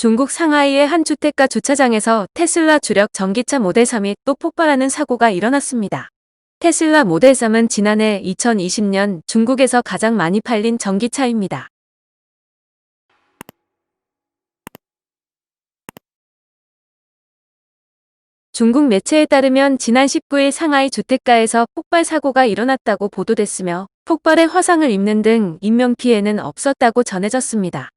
중국 상하이의 한 주택가 주차장에서 테슬라 주력 전기차 모델 3이 또 폭발하는 사고가 일어났습니다. 테슬라 모델 3은 지난해 2020년 중국에서 가장 많이 팔린 전기차입니다. 중국 매체에 따르면 지난 19일 상하이 주택가에서 폭발 사고가 일어났다고 보도됐으며 폭발에 화상을 입는 등 인명피해는 없었다고 전해졌습니다.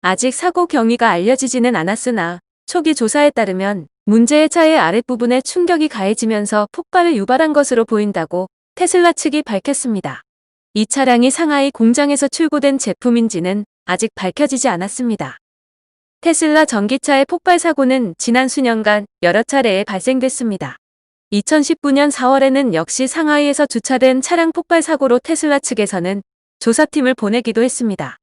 아직 사고 경위가 알려지지는 않았으나 초기 조사에 따르면 문제의 차의 아랫부분에 충격이 가해지면서 폭발을 유발한 것으로 보인다고 테슬라 측이 밝혔습니다. 이 차량이 상하이 공장에서 출고된 제품인지는 아직 밝혀지지 않았습니다. 테슬라 전기차의 폭발 사고는 지난 수년간 여러 차례에 발생됐습니다. 2019년 4월에는 역시 상하이에서 주차된 차량 폭발 사고로 테슬라 측에서는 조사팀을 보내기도 했습니다.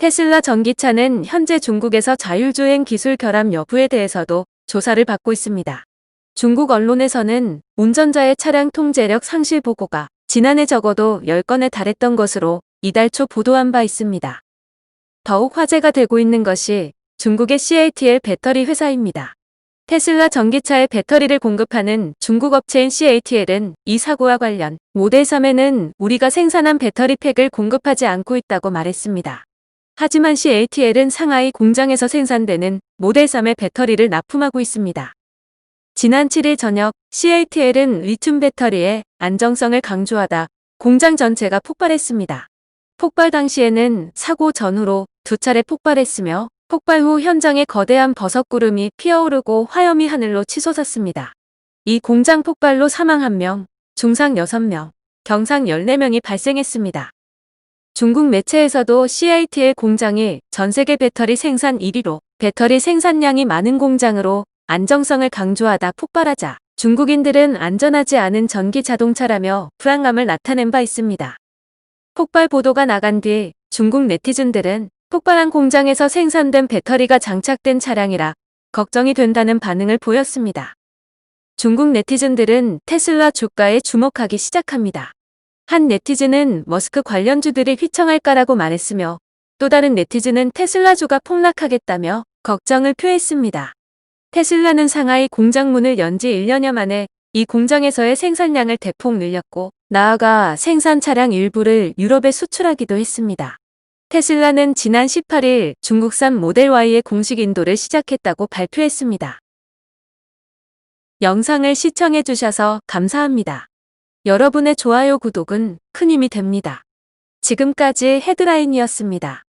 테슬라 전기차는 현재 중국에서 자율주행 기술 결함 여부에 대해서도 조사를 받고 있습니다. 중국 언론에서는 운전자의 차량 통제력 상실 보고가 지난해 적어도 10건에 달했던 것으로 이달 초 보도한 바 있습니다. 더욱 화제가 되고 있는 것이 중국의 CATL 배터리 회사입니다. 테슬라 전기차의 배터리를 공급하는 중국 업체인 CATL은 이 사고와 관련 모델 3에는 우리가 생산한 배터리 팩을 공급하지 않고 있다고 말했습니다. 하지만 CATL은 상하이 공장에서 생산되는 모델 3의 배터리를 납품하고 있습니다. 지난 7일 저녁 CATL은 리튬 배터리의 안정성을 강조하다 공장 전체가 폭발했습니다. 폭발 당시에는 사고 전후로 두 차례 폭발했으며 폭발 후 현장에 거대한 버섯구름이 피어오르고 화염이 하늘로 치솟았습니다. 이 공장 폭발로 사망 1명, 중상 6명, 경상 14명이 발생했습니다. 중국 매체에서도 CATL 공장이 전 세계 배터리 생산 1위로 배터리 생산량이 많은 공장으로 안정성을 강조하다 폭발하자 중국인들은 안전하지 않은 전기 자동차라며 불안감을 나타낸 바 있습니다. 폭발 보도가 나간 뒤 중국 네티즌들은 폭발한 공장에서 생산된 배터리가 장착된 차량이라 걱정이 된다는 반응을 보였습니다. 중국 네티즌들은 테슬라 주가에 주목하기 시작합니다. 한 네티즌은 머스크 관련주들이 휘청할까라고 말했으며 또 다른 네티즌은 테슬라주가 폭락하겠다며 걱정을 표했습니다. 테슬라는 상하이 공장 문을 연 지 1년여 만에 이 공장에서의 생산량을 대폭 늘렸고 나아가 생산 차량 일부를 유럽에 수출하기도 했습니다. 테슬라는 지난 18일 중국산 모델 Y의 공식 인도를 시작했다고 발표했습니다. 영상을 시청해 주셔서 감사합니다. 여러분의 좋아요 구독은 큰 힘이 됩니다. 지금까지 헤드라인이었습니다.